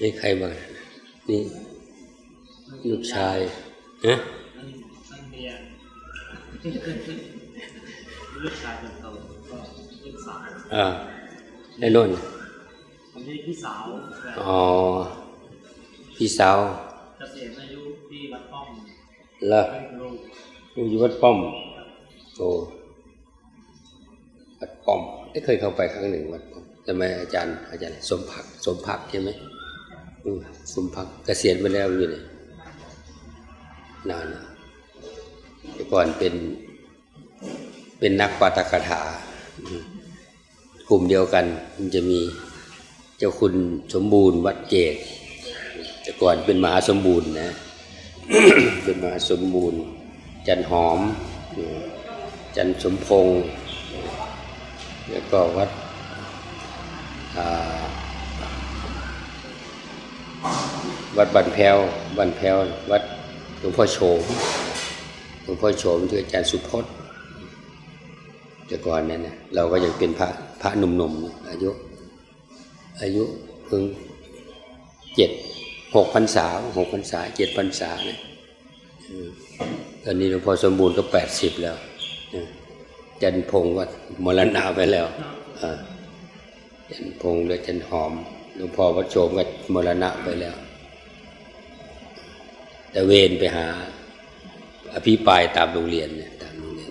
นี่ใครบ้างนี่ลูกชายนะนั่นนั่นเมียลูกชายคนโตก็ลูกสาวอ่าไอ้นนท์อันนี้พี่สาวแบบอ๋อพี่สาวเกษียณอายุที่วัดป้อมละให้ลูกอยู่วัดป้อมโอ้วัดป้อมได้เคยเข้าไปครั้งหนึ่งวัดป้อมทำไมอาจารย์ อาจารย์สมภักดิ์สมภักดิ์ใช่ไหมอืม สมภักเกษียณไปแล้วอยู่เนี่ยนานแล้วแต่ก่อนเป็นเป็นนักปาฐกถากลุ่มเดียวกัน มันจะมีเจ้าคุณสมบูรณ์วัดเกตแต่ก่อนเป็นมหาสมบูรณ์นะ เป็นมหาสมบูรณ์ จันหอม จันสมพงษ์แล้วก็วัดอ่า วัดบันแพวบันแพววัดหลวงพ่อโฉมหลวงพ่อโฉมที่อาจารย์สุพจน์แต่ก่อนเนี่ยนะเราก็ยังเป็นพระพระหนุ่มๆอายุ อายุเพิ่งเจ็ดหกพรรษาหกพรรษาเจ็ดพรรษาเนะตอนนี้หลวงพ่อสมบูรณ์ก็แปดสิบแล้วจันพงศ์ก็มรณะไปแล้วอ่าจันพงศ์และจันหอมหลวงพ่อวัดโฉมก็มรณะไปแล้ว แต่เวนไปหาอภิปรายตามโรงเรียนเนี่ยตามโรงเรียน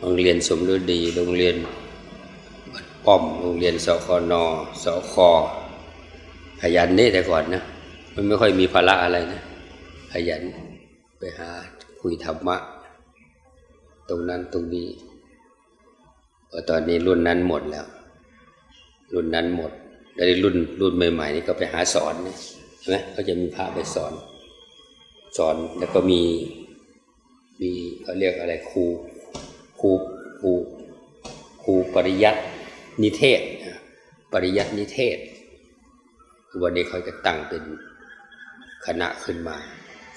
โรงเรียนสมฤดีโรงเรียนวัดป้อมโรงเรียนสคอนสคขยันนี่แต่ก่อนนะมันไม่ค่อยมีภาระอะไรนะขยันไปหาคุยธรรมะ ตรงนั้นตรงนี้พอตอนนี้รุ่นนั้นหมดแล้ว รุ่นนั้นหมดแล้วรุ่นรุ่นใหม่ๆนี่ก็ไปหาสอนนะใช่ไหมเขาจะมีพระไปสอน สอนแล้วก็มีมีเขาเรียกอะไรครูครูครูครูปริยัตินิเทศนะปริยัตินิเทศ วันนี้เขาจะตั้งเป็นคณะขึ้นมา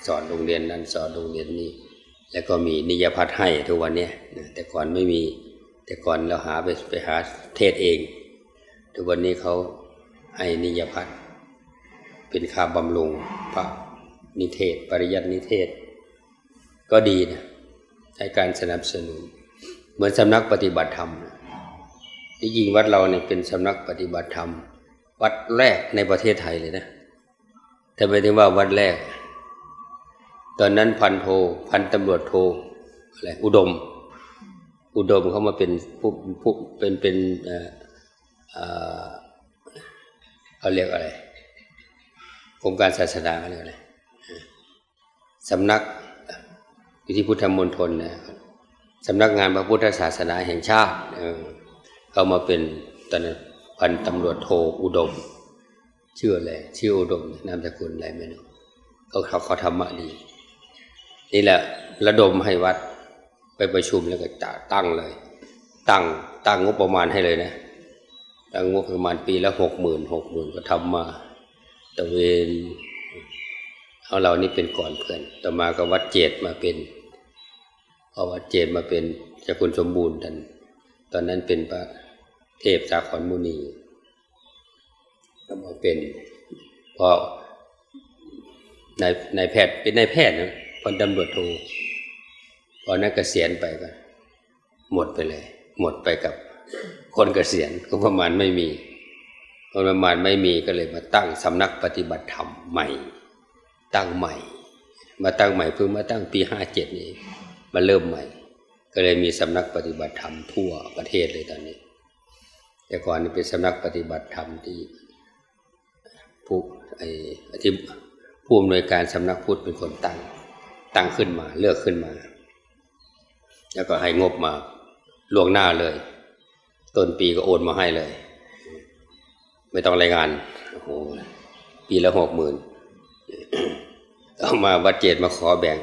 สอนโรงเรียนนั้นสอนโรงเรียนนี้ แล้วก็มีนิยพัฒน์ให้ทุกวันเนี้ยแต่ก่อนไม่มีแต่ก่อนเราหาไปไปหาเทศเอง ทุกวันนี้เขาให้นิยพัฒน์เป็นค่าบำรุงพระ นิเทศ ปริยัตินิเทศ ก็ดีนะให้การสนับสนุน เหมือนสำนักปฏิบัติธรรมนะที่จริงวัดเราเนี่ยเป็นสำนักปฏิบัติธรรม วัดแรกในประเทศไทยเลยนะแต่ไม่ถึงว่าวัดแรก ตอนนั้นพันโท พันตำรวจโทอะไรอุดม อุดมเขามาเป็นผู้ผู้เป็นเป็นเอ่อเอ่อเขาเรียกอะไรกรมการศาสนาเขาเรียกอะไร สำนักอยู่ที่พุทธมณฑลนะสำนักงานพระพุทธศาสนาแห่งชาติเออเามาเป็นตอนนั้นพันตำรวจโทอุดม ชื่ออะไรชื่ออุดมนามสกุลอะไรไม่รู้เขาเขาเขาธรรมะดีนี่แหละระดมให้วัดไปประชุมแล้วก็จะตั้งเลย ตั้งตั้งงบประมาณให้เลยนะตั้งงบประมาณปีละหกหมื่นหกหมื่นก็ทำมาตะเวน เอาเรานี่เป็นก่อนเพื่อนต่อมาก็วัดเจดมาเป็นพอวัดเจดมาเป็นเจ้าคุณสมบูรณ์ท่านตอนนั้นเป็นพระเทพสาขรมุนีก็มาเป็นพอนายนายแพทย์เป็นนายแพทย์นะพลตำรวจโทพอนักเกษียณไปก็ หมดไปเลย หมดไปกับคนเกษียณก็ประมาณไม่มีคนประมาณไม่มีก็เลยมาตั้งสำนักปฏิบัติธรรมใหม่ ตั้งใหม่ มาตั้งใหม่เพิ่งมาตั้งปีห้าเจ็ดนี้มาเริ่มใหม่ ก็เลยมีสำนักปฏิบัติธรรมทั่วประเทศเลยตอนนี้ แต่ก่อนนี่เป็นสำนักปฏิบัติธรรมที่ผู้ไอ้ที่ผู้อำนวยการสำนักพุทธเป็นคนตั้งตั้งขึ้นมาเลือกขึ้นมา แล้วก็ให้งบมาล่วงหน้าเลย ต้นปีก็โอนมาให้เลย ไม่ต้องรายงานโอ้โหปีละหกหมื่น เอามาวัดเจดมาขอแบ่ง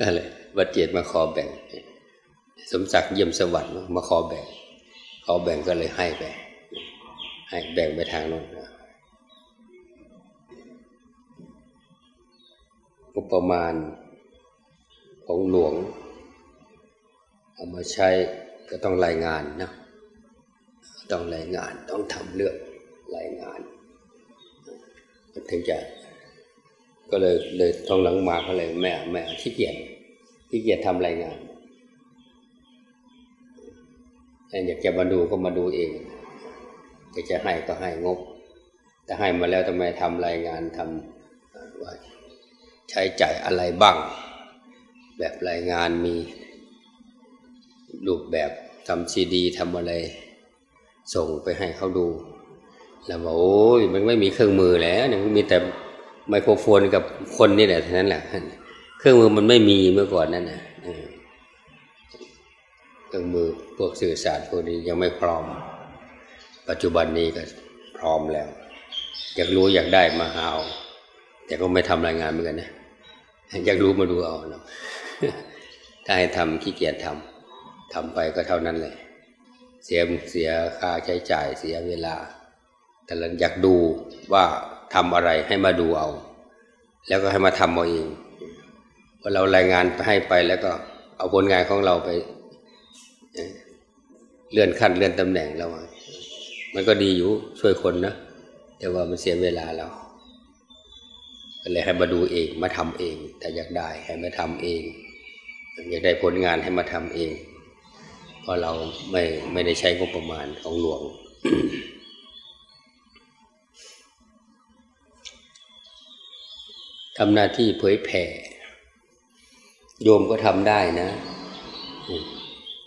นั่นแหละวัดเจดมาขอแบ่ง สมศักดิ์เยี่ยมสวัสดิ์มาขอแบ่ง ขอแบ่งก็เลยให้ไปให้แบ่งไปทางโน้นงบประมาณของหลวง เอามาใช้ก็ต้องรายงานนะต้องรายงานต้องทำเรื่องรายงาน ถึงจะ ก็เลยเลยทองหลังมาก็เลยแม่แม่ขี้เกียจขี้เกียจทำรายงานอยากจะมาดูก็มาดูเองอยากจะให้ก็ให้งบ แต่ให้มาแล้วทำไมทำรายงานทำว่าใช้จ่ายอะไรบ้าง แบบรายงานมีรูปแบบทำซีดีทำอะไร ส่งไปให้เขาดู แล้วบอกโอ้ยมันไม่มีเครื่องมือแล้วเนี่ยมันมีแต่ ไมโครโฟนกับคนนี่แหละเท่านั้นแหละเครื่องมือมันไม่มีเมื่อก่อนนั่นนะเครื่องมือพวกสื่อสารพวกนี้ยังไม่พร้อม ปัจจุบันนี้ก็พร้อมแล้ว อยากรู้อยากได้มาหาเอาแต่ก็ไม่ทำรายงานเหมือนกันนะอยากรู้มาดูเอานะถ้าให้ทำขี้เกียจทำทำไปก็เท่านั้นแหละเสียเสียค่าใช้จ่ายเสียเวลา แต่เราอยากดูว่า ทำอะไรให้มาดูเอา แล้วก็ให้มาทำเอาเองพอเรารายงานไปให้ไปแล้วก็เอาผลงานของเราไป เลื่อนขั้นเลื่อนตำแหน่งเรามันก็ดีอยู่ช่วยคนนะ แต่ว่ามันเสียเวลาเราก็เลยให้มาดูเองมาทำเอง แต่อยากได้ให้มาทำเอง อยากได้ผลงานให้มาทำเอง เพราะเราไม่ไม่ได้ใช้งบประมาณของหลวง ทำหน้าที่เผยแผ่ โยมก็ทำได้นะ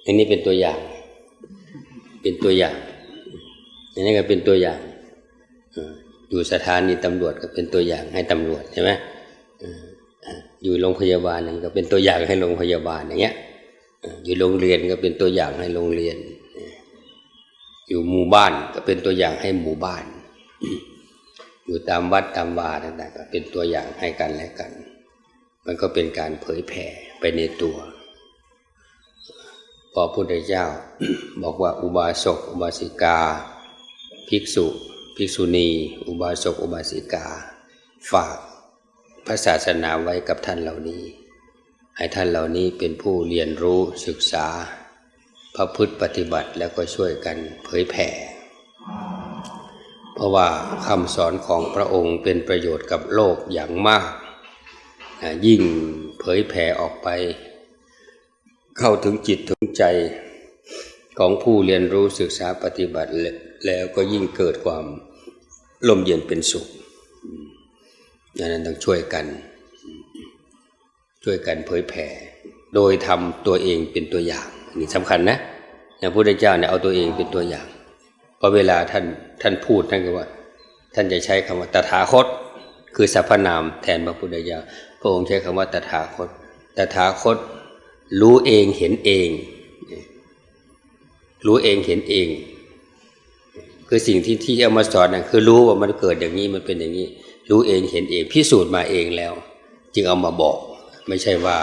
อันนี้เป็นตัวอย่าง เป็นตัวอย่างอันนี้ก็เป็นตัวอย่าง อยู่สถานีตำรวจก็เป็นตัวอย่างให้ตำรวจใช่ไหมอยู่โรงพยาบาลนั่นก็เป็นตัวอย่างให้โรงพยาบาลอย่างเงี้ย อยู่โรงเรียนก็เป็นตัวอย่างให้โรงเรียน อยู่หมู่บ้านก็เป็นตัวอย่างให้หมู่บ้าน อยู่ตามวัดตามวาต่างๆก็เป็นตัวอย่างให้กันและกัน มันก็เป็นการเผยแผ่ไปในตัว พอพระพุทธเจ้าบอกว่าอุบาสก อุบาสิกา ภิกษุ ภิกษุณี อุบาสก อุบาสิกา ฝากพระศาสนาไว้กับท่านเหล่านี้ ให้ท่านเหล่านี้เป็นผู้เรียนรู้ศึกษาพระพฤติปฏิบัติแล้วก็ช่วยกันเผยแผ่ เพราะว่าคำสอนของพระองค์เป็นประโยชน์กับโลกอย่างมาก ยิ่งเผยแผ่ออกไป เข้าถึงจิตถึงใจของผู้เรียนรู้ศึกษาปฏิบัติแล้วก็ยิ่งเกิดความลมเย็นเป็นสุขอืมดังนั้นต้องช่วยกัน ช่วยกันเผยแผ่ โดยทำตัวเองเป็นตัวอย่างนนี่สำคัญนะอย่างพระพุทธเจ้าเนี่ยเอาตัวเองเป็นตัวอย่าง เพราะเวลาท่านท่านพูดท่านก็ว่า ท่านจะใช้คำว่าตถาคต คือสรรพนามแทนพระพุทธเจ้าพระองค์ใช้คำว่าตถาคต ตถาคต รู้เองเห็นเอง รู้เองเห็นเอง คือสิ่งที่ที่เอามาสอนนะคือรู้ว่ามันเกิดอย่างนี้มันเป็นอย่างนี้ รู้เองเห็นเองพิสูจน์มาเองแล้ว จึงเอามาบอก ไม่ใช่ว่า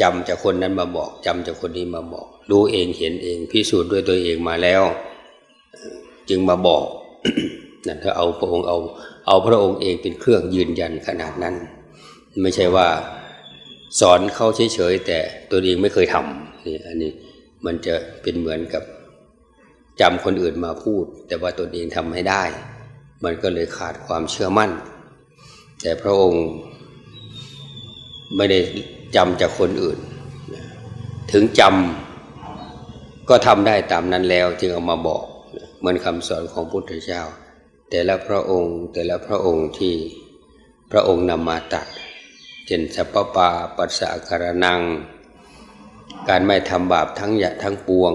จำจากคนนั้นมาบอกจำจากคนนี้มาบอก รู้เองเห็นเองพิสูจน์ด้วยตัวเองมาแล้ว จึงมาบอกนั่นถ้าเอาพระองค์เอาเอาพระองค์เองเป็นเครื่องยืนยันขนาดนั้น ไม่ใช่ว่าสอนเขาเฉยๆแต่ตัวเองไม่เคยทำนี่อันนี้มันจะเป็นเหมือนกับจำคนอื่นมาพูด แต่ว่าตนเองทำไม่ได้ มันก็เลยขาดความเชื่อมั่น แต่พระองค์ไม่ได้จำจากคนอื่น ถึงจำก็ทำได้ตามนั้นแล้วจึงเอามาบอก เหมือนคำสอนของพุทธเจ้า แต่ละพระองค์แต่ละพระองค์ที่พระองค์นำมาตัดเช่นสัพปาปัสสะการนัง การไม่ทำบาปทั้งหยะทั้งปวง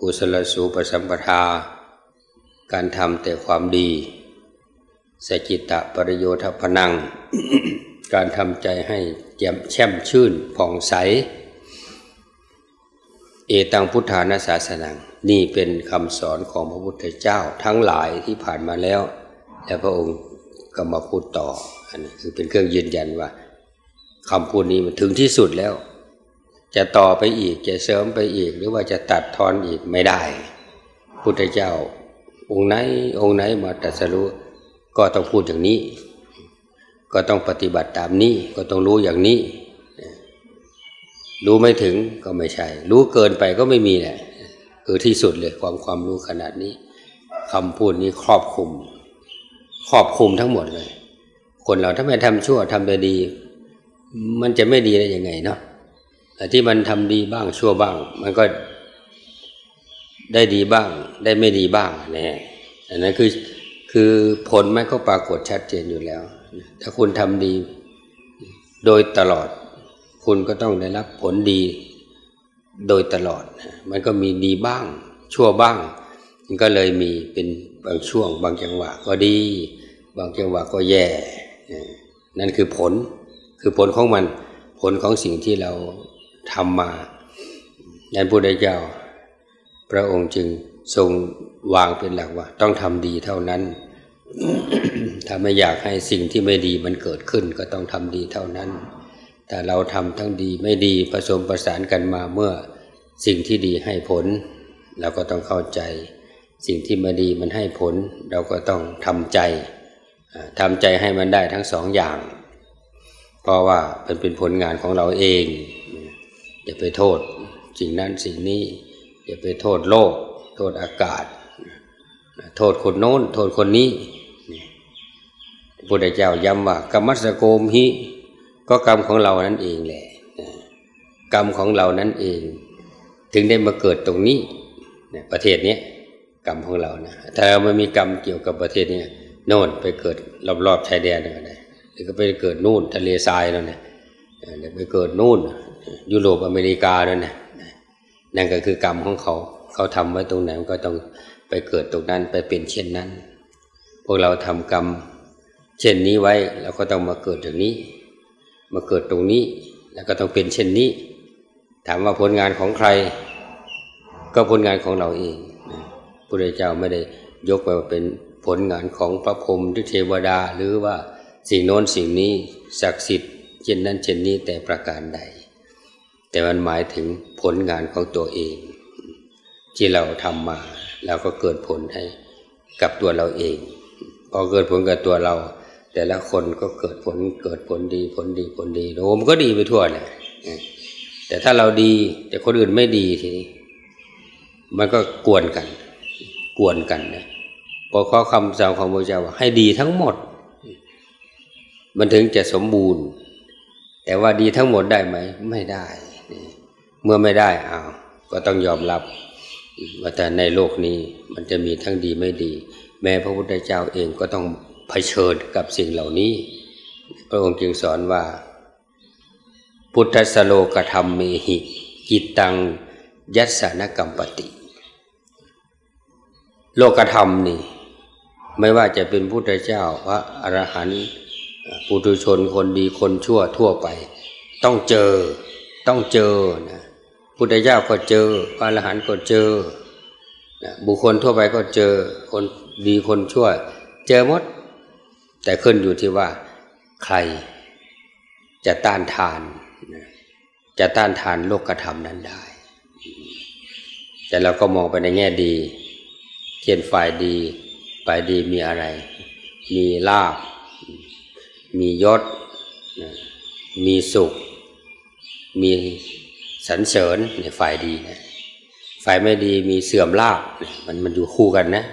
กุศลสูปสัมปทา การทำแต่ความดีสจิตตะปริโยทพนัง การทำใจให้แจ่มแช่มชื่นผ่องใส เอตังพุทธานาศาสนัง นี่เป็นคำสอนของพระพุทธเจ้าทั้งหลายที่ผ่านมาแล้ว แล้วพระองค์ก็มาพูดต่อ อันนี้คือเป็นเครื่องยืนยันว่าคำพูดนี้มันถึงที่สุดแล้ว จะต่อไปอีกจะเสริมไปอีก หรือว่าจะตัดทอนอีกไม่ได้ พุทธเจ้า องค์ไหนองค์ไหนมาตรัสรู้ก็ต้องพูดอย่างนี้ ก็ต้องปฏิบัติตามนี้ก็ต้องรู้อย่างนี้ รู้ไม่ถึงก็ไม่ใช่ รู้เกินไปก็ไม่มีแหละ คือที่สุดเลยความความรู้ขนาดนี้คำพูดนี้ครอบคลุม ครอบคลุมทั้งหมดเลย คนเราถ้าไม่ทำชั่วทำดี มันจะไม่ดีได้ยังไงเนาะแต่ที่มันทำดีบ้างชั่วบ้าง มันก็ได้ดีบ้าง ได้ไม่ดีบ้างนะอันนั้นคือคือผลมันก็ปรากฏชัดเจนอยู่แล้ว ถ้าคุณทำดีโดยตลอด คุณก็ต้องได้รับผลดี โดยตลอด มันก็มีดีบ้าง ชั่วบ้าง มันก็เลยมีเป็นบางช่วง บางจังหวะก็ดี บางจังหวะก็แย่ นั่นคือผล คือผลของมัน ผลของสิ่งที่เราทำมานั้นพุทธเจ้า พระองค์จึงทรงวางเป็นหลักว่า ต้องทำดีเท่านั้น ถ้าไม่อยากให้สิ่งที่ไม่ดีมันเกิดขึ้นก็ต้องทำดีเท่านั้น แต่เราทำทั้งดีไม่ดีผสมประสานกันมาเมื่อสิ่งที่ดีให้ผล เราก็ต้องเข้าใจ สิ่งที่ไม่ดีมันให้ผล เราก็ต้องทำใจทำใจให้มันได้ทั้งสองอย่าง เพราะว่าเป็นเป็นผลงานของเราเอง อย่าไปโทษสิ่งนั้นสิ่งนี้ อย่าไปโทษโลก โทษอากาศ โทษคนโน้น โทษคนนี้พระพุทธเจ้าย้ำว่ากรรมสโกมหิ ก็กรรมของเรานั่นเองแหละกรรมของเรานั่นเอง ถึงได้มาเกิดตรงนี้ประเทศนี้กรรมของเรานะถ้าเราไม่มีกรรมเกี่ยวกับประเทศนี้โน่นไปเกิดรอบๆชายแดนนั่นก็ได้หรือก็ไปเกิดนู่นทะเลทรายนั่นนะเดี๋ยวไปเกิดนู่น ยุโรปอเมริกานั่นนะนั่นก็คือกรรมของเขาเขาทำไว้ตรงไหนมันก็ต้องไปเกิดตรงนั้นไปเป็นเช่นนั้น พวกเราทำกรรม เช่นนี้ไว้เราก็ต้องมาเกิดอย่างนี้ มาเกิดตรงนี้ แล้วก็ต้องเป็นเช่นนี้ ถามว่าผลงานของใคร ก็ผลงานของเราเองนะพระเจ้าไม่ได้ยกไปว่าเป็นผลงานของพระพรหมหรือเทวดาหรือว่าสิ่งโน้นสิ่งนี้ศักดิ์สิทธิ์เช่นนั้นเช่นนี้แต่ประการใด แต่มันหมายถึงผลงานของตัวเอง ที่เราทำมาแล้วก็เกิดผลให้กับตัวเราเอง พอเกิดผลกับตัวเรา แต่ละคนก็เกิดผลเกิดผลดีผลดีผลดีโอ้มันก็ดีไปทั่วเลยแต่ถ้าเราดี แต่คนอื่นไม่ดีทีนี้ มันก็กวนกัน กวนกันนะพอข้อคำสั่งของพระเจ้าว่าให้ดีทั้งหมด มันถึงจะสมบูรณ์ แต่ว่าดีทั้งหมดได้ไหมไม่ได้ เมื่อไม่ได้อ้าวก็ต้องยอมรับว่าแต่ในโลกนี้มันจะมีทั้งดีไม่ดี แม้พระพุทธเจ้าเองก็ต้อง เผชิญกับสิ่งเหล่านี้ พระองค์จึงสอนว่า พุทธสโลกธรรมเมหิ กิตังยัสสานกรรมปติ โลกธรรมนี่ ไม่ว่าจะเป็นพุทธเจ้าพระอรหันต์ปุถุชนคนดีคนชั่วทั่วไป ต้องเจอต้องเจอนะพุทธเจ้าก็เจอพระอรหันต์ก็เจอนะบุคคลทั่วไปก็เจอคนดีคนชั่ว เจอหมด แต่ขึ้นอยู่ที่ว่าใครจะต้านทาน จะต้านทานโลกธรรมนั้นได้ แต่เราก็มองไปในแง่ดีเช่นฝ่ายดีฝ่ายดีมีอะไร มีลาบ มียศ มีสุข มีสรรเสริญในฝ่ายดีนะฝ่ายไม่ดีมีเสื่อมลาบมันมันอยู่คู่กันนะ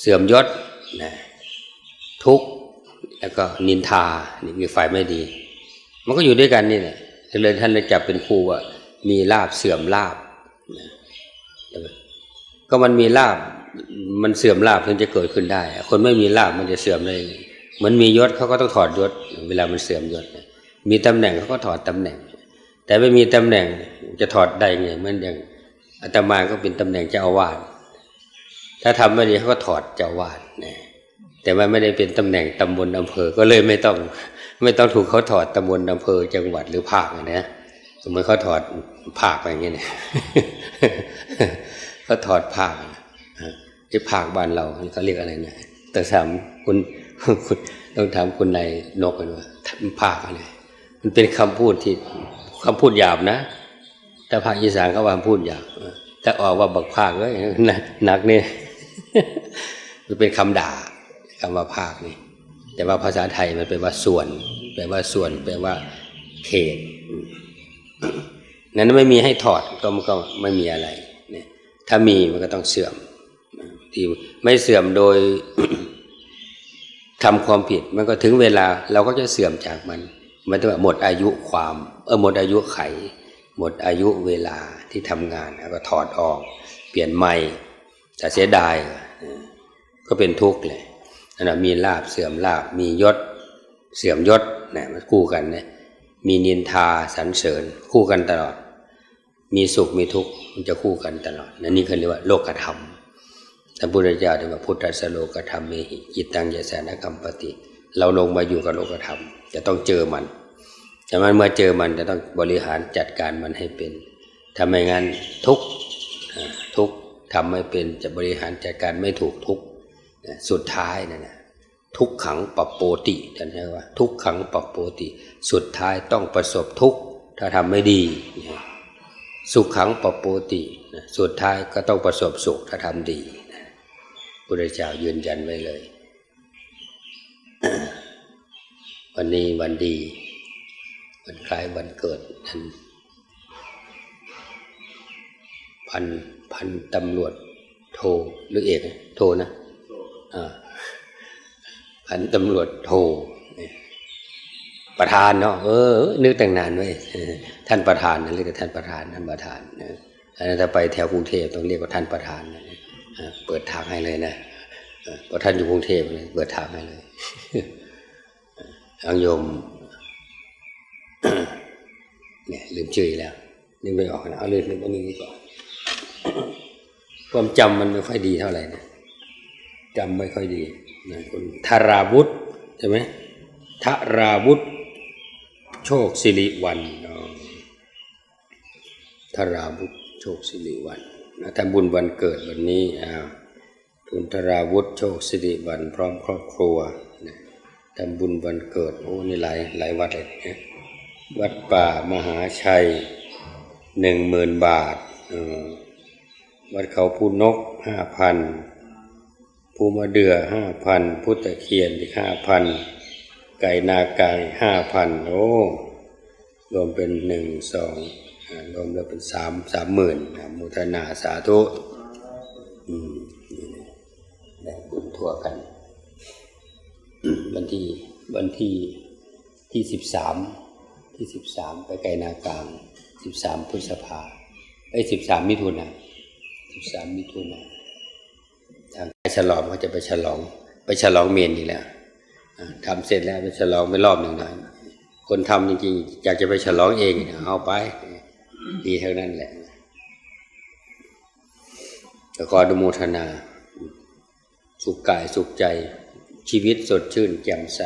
เสื่อมยศนะ ทุกข์แล้วก็นินทานี่คือฝ่ายไม่ดี มันก็อยู่ด้วยกันนี่แหละเลยท่านเลยจับเป็นครูว่ามีลาบเสื่อมลาบก็มันมีลาบมันเสื่อมลาบถึงจะเกิดขึ้นได้ คนไม่มีลาบมันจะเสื่อมได้ยังไงมันมียศเขาก็ต้องถอดยศ เวลามันเสื่อมยศ มีตำแหน่งเขาก็ถอดตำแหน่ง แต่ไม่มีตำแหน่งจะถอดได้ไงเหมันอย่างอาตมาก็เป็นตำแหน่งเจ้าอาวาสถ้าทำไม่ดีเขาก็ถอดเจ้าอาวาสนะ แต่ว่าไม่ได้เป็นตำแหน่งตำบลอำเภอ ก็เลยไม่ต้อง ไม่ต้องถูกเขาถอดตำบลอำเภอจังหวัดหรือภาคนะสมมติเขาถอดภาคอะไรอย่างเงี้ยเขาถอดภาคที่ภาคบ้านเราเขาเรียกอะไรนะแต่ถามคุณคุณต้องถามคุณนายนกกันว่าภาคอะไรมันเป็นคำพูดที่คำพูดหยาบนะแต่ภาคอีสานเขาว่าพูดหยาบถ้าออกว่าบักภาคก็หนักเนี่ยมันเป็นคำด่า คำว่าภาคนี่แต่ว่าภาษาไทยมันแปลว่าส่วนแปลว่าส่วนแปลว่า เขต นั้นไม่มีให้ถอดก็มันก็ไม่มีอะไรเนี่ยถ้ามีมันก็ต้องเสื่อมที่ไม่เสื่อมโดยธรำความผิดมันก็ถึงเวลาเราก็จะเสื่อมจากมัน มันถึงหมดอายุความเออหมดอายุไข หมดอายุเวลาที่ทำงานแล้วก็ถอดออก เปลี่ยนใหม่แต่เสียดายก็เป็นทุกข์เลย นะมีลาบเสื่อมลาบ มียศ เสื่อมยศเนี่ยมันคู่กันเนี่ยมีนินทาสรรเสริญ คู่กันตลอด มีสุขมีทุกข์มันจะคู่กันตลอดนั่นนี่เขาเรียกว่าโลกธรรมท่านพุทธเจ้าเรียกว่าพุทธสโลกธรรมเมหิจิตตังยสานกรรมปติเราลงมาอยู่กับโลกธรรม จะต้องเจอมันแต่มันเมื่อเจอมันจะต้องบริหารจัดการมันให้เป็นถ้าไม่งั้นทุกทุกทำไม่เป็นจะบริหารจัดการไม่ถูกทุก สุดท้ายนั่นนะทุกขังปปโปติท่านใช้ว่า ทุกขังปปโปติ สุดท้ายต้องประสบทุกข์ถ้าทำไม่ดีนะสุขขังปปโปติสุดท้ายก็ต้องประสบสุขถ้าทำดีนะพุทธเจ้ายืนยันไว้เลย วันนี้วันดี วันคล้ายวันเกิดท่านพันพันตำรวจโทหรือเอกนะโทนะ พันตำรวจโทประธานเนาะเออ นึกแตั้งนานไว้ท่านประธานนะเรียกว่ท่านประธานท่านประธานนะอันนั้นถ้าไปแถวกรุงเทพต้องเรียกว่าท่านประธานนะเปิดทางให้เลยนะเอท่านอยู่กรุงเทพเปิดทางให้เลยอังโยมเนี่ยลืมชื่อแล้วนึกไม่ออกนะเอาเรื่องนึกอันนี้ดีกว่าความจำมันไม่ค่อยดีเท่าไหร่นะ จำไม่ค่อยดีนะคุณธาราวุธใช่ไหมธาราวุธ โชคสิริวันธาราวุธโชคสิริวันนะทำบุญวันเกิดวันนี้อ้าวคุณธาราวุธโชคสิริวัน พร้อมครอบครัวนะทำบุญวันเกิดโอ้นี่หลายหลายวัดเลยนะวัดป่ามหาชัยหนึ่งหมื่นบาทวัดเขาพูนกห้าพัน ภูมะเดือห้าพันพุทธเคียนอีกห้าพันไก่นากายห้าพันโอ้รวมเป็นหนึ่งสองรวมแล้วเป็นสามสามหมื่นมุทนาสาธุอืมนี่นะได้บุญทั่วกัน วันที่วันที่ที่สิบสามที่สิบสามไปไกลนากลางสิบสามพฤษภาไอ้สิบสามมิถุนาสิบสามมิถุนา ทางฉลองเขาจะไปฉลอง ไปฉลองเมนอีกแล้วอ่าทำเสร็จแล้วไปฉลองไปรอบหนึ่งนะคนทำจริงๆอยากจะไปฉลองเองเอาไปดีเท่านั้นแหละแล้วก็อนุโมทนา สุขกายสุขใจ ชีวิตสดชื่นแจ่มใส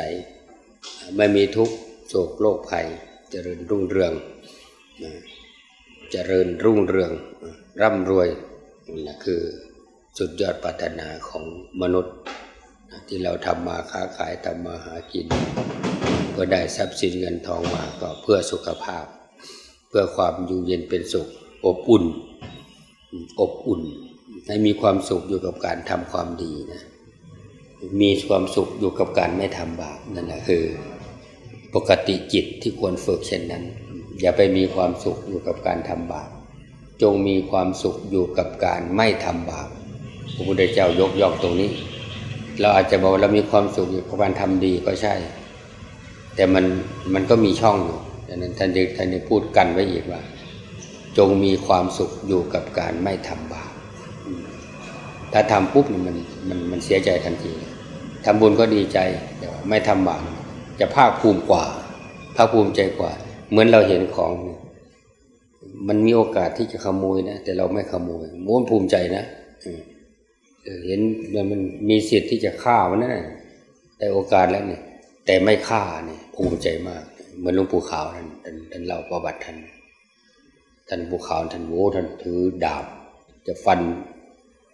ไม่มีทุกข์โศกโรคภัย เจริญรุ่งเรือง เจริญรุ่งเรือง ร่ำรวยนี่นคือ สุดยอดปรารถนาของมนุษย์ ที่เราทำมาค้าขายทำมาหากินเพื่อได้ทรัพย์สินเงินทองมาก็เพื่อสุขภาพ เพื่อความอยู่เย็นเป็นสุขอบอุ่น อบอุ่น ให้มีความสุขอยู่กับการทำความดีนะมีความสุขอยู่กับการไม่ทำบาปนั่นแหละคือ ปกติจิตที่ควรฝึกเช่นนั้น อย่าไปมีความสุขอยู่กับการทำบาปจงมีความสุขอยู่กับการไม่ทำบาป พระพุทธเจ้ายกย่องตรงนี้ เราอาจจะบอกว่าเรามีความสุขอยู่กับการทำดีก็ใช่ แต่มันมันก็มีช่องอยู่ดังนั้นท่านยังท่านพูดกันไว้อีกว่า จงมีความสุขอยู่กับการไม่ทำบาปถ้าทำปุ๊บมันมันมันเสียใจทันทีทำบุญก็ดีใจแต่ไม่ทำบาปจะภาคภูมิกว่าภาคภูมิใจกว่า เหมือนเราเห็นของมันมีโอกาสที่จะขโมยนะแต่เราไม่ขโมยม้วนภูมิใจนะอื เห็นมันมีสิทธิ์ที่จะฆ่ามันนะแต่โอกาสแล้วเนี่ยแต่ไม่ฆ่าเนี่ยภูมิใจมาก เหมือนหลวงปู่ขาวท่านท่านเล่าประวัติท่านท่านปู่ขาวท่านโว้ท่านถือดาบ จะฟัน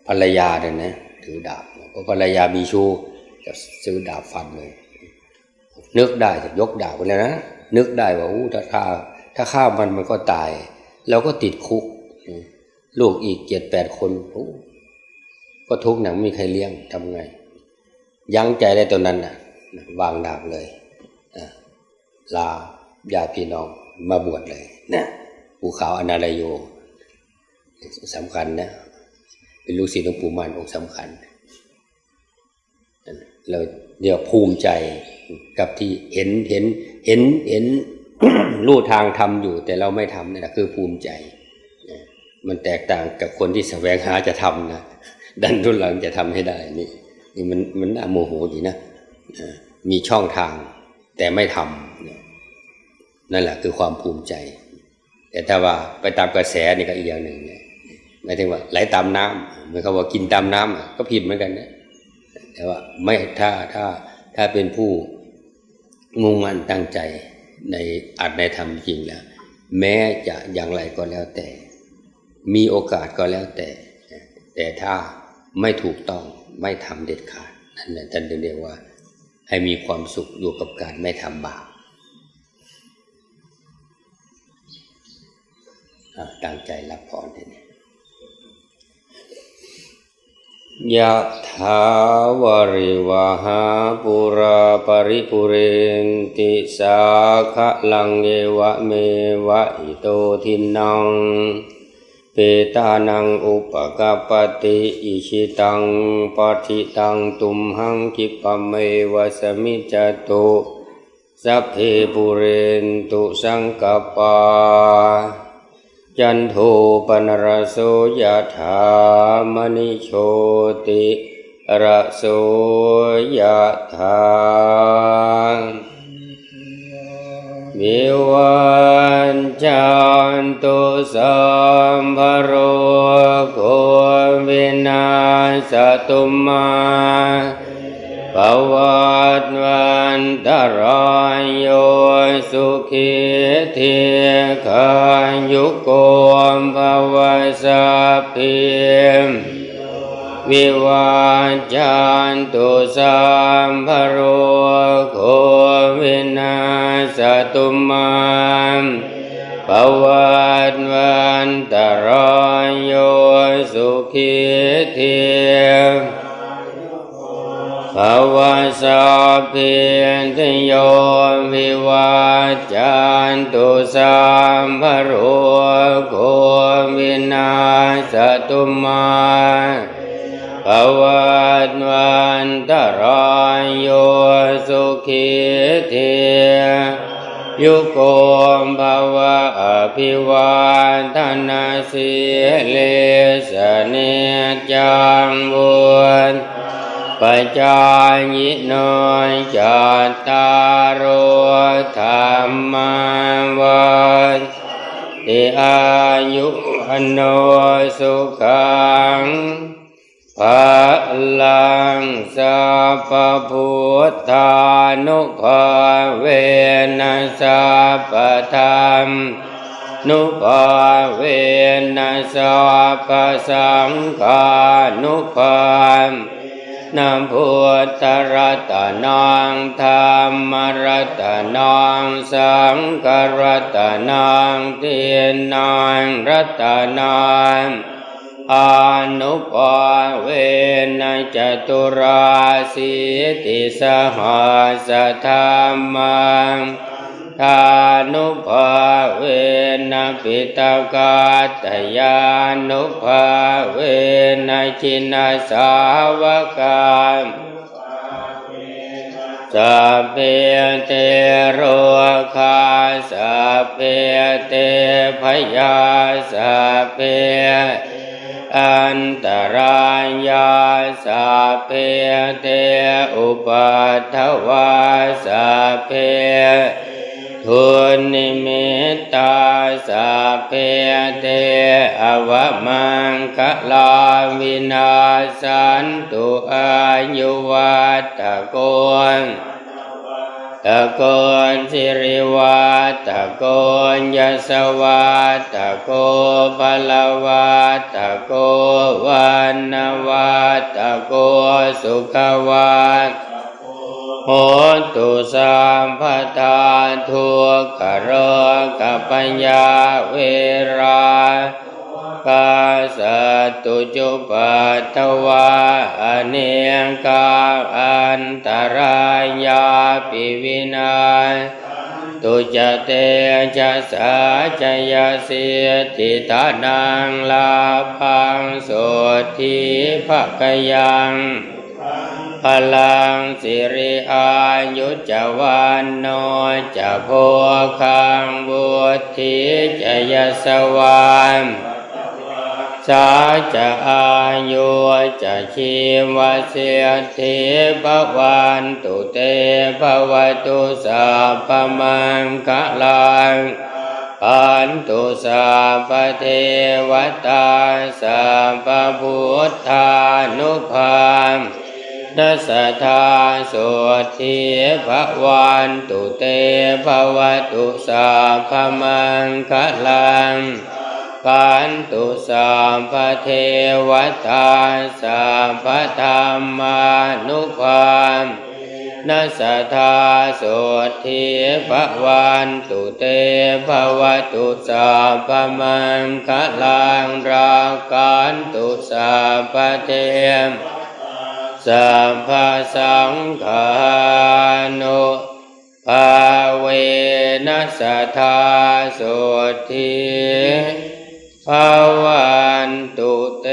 ภรรยาเนี่ยนะถือดาบเพราะภรรยามีชู้จะซื้อดาบฟันเลย นึกได้จะยกดาบไปแล้วนะนึกได้ว่าอู้ถ้าฆ่าถ้าฆ่ามันมันก็ตายเราก็ติดคุก ลูกอีกเจ็ดแปดคนโอ้ ก็ทุกหนังไม่มีใครเลี้ยงทำไง ยั้งใจได้ตอนนั้นน่ะวางดาบเลยลาญาติพี่น้องมาบวชเลยนะภูเขาอนาลโยสำคัญนะ เป็นลูกศิษย์หลวงปู่มันองค์สำคัญ เราเรียวภูมิใจกับที่เห็นเห็นเห็นเห็นรู้ทางทำอยู่ แต่เราไม่ทำนี่แหละคือภูมิใจ มันแตกต่างกับคนที่แสวงหาจะทำนะ ดันทุนหลังจะทำให้ได้นี่นี่มันมันน่าโมโหดีนะมีช่องทางแต่ไม่ทำนะนั่นแหละคือความภูมิใจ แต่ถ้าว่าไปตามกระแสนี่ก็อีกอย่างหนึ่งเนี่ยหมายถึงว่าไหลตามน้ำเหมายควาว่ากินตามน้ำอะก็ผิดเหมือนกันนะแต่ว่าไม่ถ้าถ้าถ้าเป็นผู้มุ่งมั่นตั้งใจในอัดในธรรมจริงแล้ว แม้จะอย่างไรก็แล้วแต่ มีโอกาสก็แล้วแต่ แต่ถ้า ไม่ถูกต้องไม่ทำเด็ดขาดนั่นแหละท่านเรียกว่า ให้มีความสุขอยู่กับการไม่ทำบาปตั้งใจรับพรทีนี้ยยะถาวริวหาปุราปริปุเรนติสาคะลังเอวะเมวะอิโตทินัง เปตานังอุปกาปติอิชิตังปฏิตังตุมหังคิปเมวะสมิจตุสัพเพปุเรนตุสังกปา จันโทปนรโสยถามณิโชติระโสยถา วิวันจันตุสัมภโรโควินาสตุมาปวัตวันตรายโยสุขีเทขายุโกมภวสัพพิม วิวาจันตุสัมภโรโควินาสตุมาปวัตวันตรายโยสุขีเทภวสัพพิทโยวิวาจันตุสัมภโรโควินาสตุมา ภวันวันตรายโยสุขีเทยุโกมภวะอภิวาทนาสิเลสเนจังบุญปัจจายิโนจัตตารโอธรรมวันติอายุวันโนสุขัง ภะลังสัพพุทธานุภาเวนัสัพธรรมนุภาเวนัสัพสังฆานุภานัมพุทธรัตนังธรรมรัตนังสังฆรัตนังเทียนังรัตนัง อนุปเวนจตุราสิติสหัสธรรมังทานุภาเวนปิตากาตยานุภาเวนชินาสาวกามสัพเพเตโรคาสัพเพเตพยาสัพเพ อันตรายาสัพเพเตอุปัฏฐวาสัพเพทุนิมิตาสัพเพเตอวมังคะลาวินาสันตุอายุวัตตะโกน ตะโกนสิริวัตตะโกนยสวัตตะโกภลวัตตะโกวันนวัตตะโกสุขวัตโหตุสัมปทานทุกขโรกัปัญญาเวรากาสตุจุปัตวาอเนกาอันตรายา ปิวินาตุจเตจะสาจยเสิทธิตานังลาพังโสทิภกยังพลังสิริอายุจวันโนจะโพคังบุตถิจยสวาน สาจะอายุจะชีวเสียทิภวันตุเตภวตุสัพพมังคะลังปันตุสัพเทวตาสัพพุทธานุภานัสธาสุทิภวันตุเตภวตุสัพพมังคะลัง ปันตุสัพพเทวตาสัพพธรรมานุภานัสธาสุทิภวันตุเตภวตุสัพพมังคะลังรากันตุสัพเทมสัพพสังฆานุภาเวนัสธาสุทิ ภวันตุเต